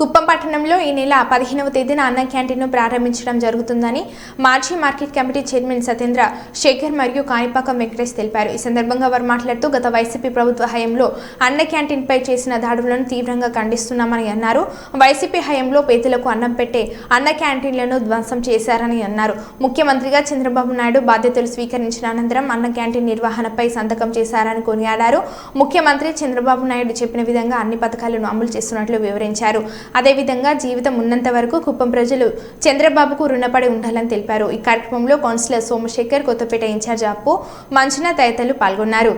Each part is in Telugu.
కుప్పం పట్టణంలో ఈ నెల పదిహేనవ తేదీన అన్న క్యాంటీన్ను ప్రారంభించడం జరుగుతుందని మాజీ market committee chairman Satendra Shekhar మరియు కాణిపాకం వెంకటేష్ తెలిపారు. ఈ సందర్భంగా వారు మాట్లాడుతూ గత వైసీపీ ప్రభుత్వ హయంలో అన్న క్యాంటీన్పై చేసిన దాడులను తీవ్రంగా ఖండిస్తున్నామని అన్నారు. వైసీపీ హయాంలో పేదలకు అన్నం పెట్టే అన్న క్యాంటీన్లను ధ్వంసం చేశారని అన్నారు. ముఖ్యమంత్రిగా చంద్రబాబు నాయుడు బాధ్యతలు స్వీకరించిన అనంతరం అన్న క్యాంటీన్ నిర్వహణపై సంతకం చేశారని కొనియాడారు. ముఖ్యమంత్రి చంద్రబాబు నాయుడు చెప్పిన విధంగా అన్ని పథకాలను అమలు చేస్తున్నట్లు వివరించారు. అదేవిధంగా జీవితం ఉన్నంత వరకు కుప్పం ప్రజలు చంద్రబాబుకు రుణపడి ఉండాలని తెలిపారు. ఈ కార్యక్రమంలో కౌన్సిలర్ సోమశేఖర్ కొత్తపేట ఇన్ఛార్జ్ అప్పు మంచున తదితరులు పాల్గొన్నారు.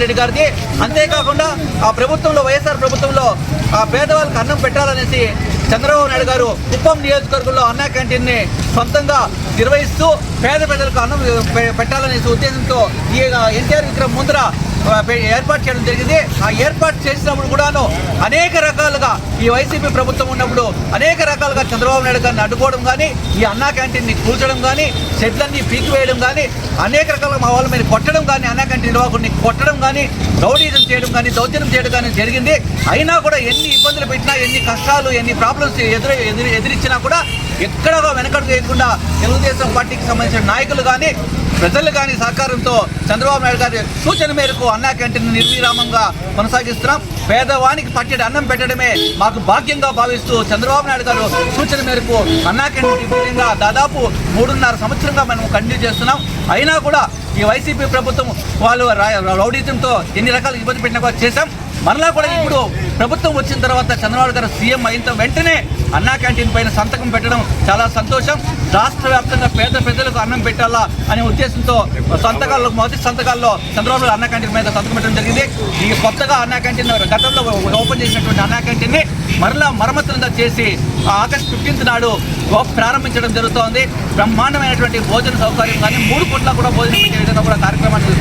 జగన్మోహన్ రెడ్డి గారిది. అంతేకాకుండా ఆ ప్రభుత్వంలో వైఎస్ఆర్ ప్రభుత్వంలో ఆ పేదవాళ్ళకి అన్నం పెట్టాలనేసి చంద్రబాబు నాయుడు గారు కుప్పం నియోజకవర్గంలో అన్న క్యాంటీన్ని సొంతంగా నిర్వహిస్తూ పేద ప్రజలకు అన్నం పెట్టాలనే పెట్టాలనేసి ఉద్దేశంతో ఈ ఎన్టీఆర్ విక్రమ్ ముందర ఏర్పాటు చేయడం జరిగింది. ఆ ఏర్పాటు చేసినప్పుడు కూడాను అనేక రకాలుగా ఈ వైసీపీ ప్రభుత్వం ఉన్నప్పుడు అనేక రకాలుగా చంద్రబాబు నాయుడు గారిని అడ్డుకోవడం కానీ ఈ అన్నా క్యాంటీన్ని కూల్చడం కానీ షెడ్లన్నీ పీకివేయడం కానీ అనేక రకాలుగా మా వాళ్ళ మీద కొట్టడం కానీ అన్నా క్యాంటీన్ నిర్వాహకుడిని కొట్టడం కానీ రౌడీజం చేయడం కానీ దౌర్జన్యం చేయడం కానీ జరిగింది. అయినా కూడా ఎన్ని ఇబ్బందులు పెట్టినా ఎన్ని కష్టాలు ఎన్ని ప్రాబ్లమ్స్ ఎదురు ఎదురు ఎదిరించినా కూడా ఎక్కడగా వెనకడుగు వేయకుండా తెలుగుదేశం పార్టీకి సంబంధించిన నాయకులు కానీ ప్రజలు కానీ సహకారంతో చంద్రబాబు నాయుడు గారి సూచన మేరకు అన్నా క్యాంటీన్ నిర్విరామంగా కొనసాగిస్తున్నాం. పేదవానికి పట్టెడు అన్నం పెట్టడమే మాకు భాగ్యంగా భావిస్తూ చంద్రబాబు నాయుడు గారు సూచన మేరకు అన్నా క్యాంటీన్ విధంగా దాదాపు మూడున్నర సంవత్సరంగా మనం కంటిన్యూ చేస్తున్నాం. అయినా కూడా ఈ వైసీపీ ప్రభుత్వం వాళ్ళు రా- రౌడీజంతో ఎన్ని రకాల ఇబ్బంది పెట్టినా కూడా చేశాం. మరలా కూడా ఇప్పుడు ప్రభుత్వం వచ్చిన తర్వాత చంద్రబాబు గారు సీఎం అయిన వెంటనే అన్నా క్యాంటీన్ పైన సంతకం పెట్టడం చాలా సంతోషం. రాష్ట్ర వ్యాప్తంగా పేద ప్రజలకు అన్నం పెట్టాలా అనే ఉద్దేశంతో సంతకాల్లో మొదటి సంతకాల్లో చంద్రబాబు అన్నా క్యాంటీన్ మీద సంతకం పెట్టడం జరిగింది. ఈ కొత్తగా అన్నా క్యాంటీన్ గతంలో ఓపెన్ చేసినటువంటి అన్నా క్యాంటీన్ని మరలా మరమ్మతులుగా చేసి ఆగస్ట్ ఫిఫ్టీన్త్ నాడు ప్రారంభించడం జరుగుతోంది. బ్రహ్మాండమైనటువంటి భోజన సౌకర్యం కానీ మూడు పూట్ల కూడా భోజనం విధంగా కూడా కార్యక్రమాన్ని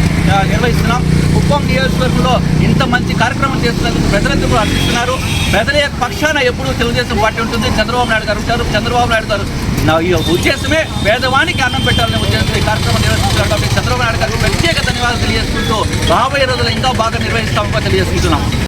నిర్వహిస్తున్నాం. కుప్పం నియోజకవర్గంలో ఇంత మంచి కార్యక్రమం చేస్తున్నందుకు ప్రజలందరూ కూడా అర్థిస్తున్నారు ప్రజల యొక్క పక్షాన ఎప్పుడూ తెలుగుదేశం పార్టీ ఉంటుంది. చంద్రబాబు నాయుడు గారు ఉంటారు. చంద్రబాబు నాయుడు గారు నా ఈ ఉద్దేశమే పేదవానికి అన్నం పెట్టాలనే ఉద్దేశంతో ఈ కార్యక్రమం నిర్వహిస్తున్నారు కాబట్టి చంద్రబాబు నాయుడు గారికి ప్రత్యేక ధన్యవాదాలు తెలియజేసుకుంటూ రాబోయే రోజులు ఇంకా బాగా నిర్వహిస్తామని తెలియజేసుకుంటున్నాం.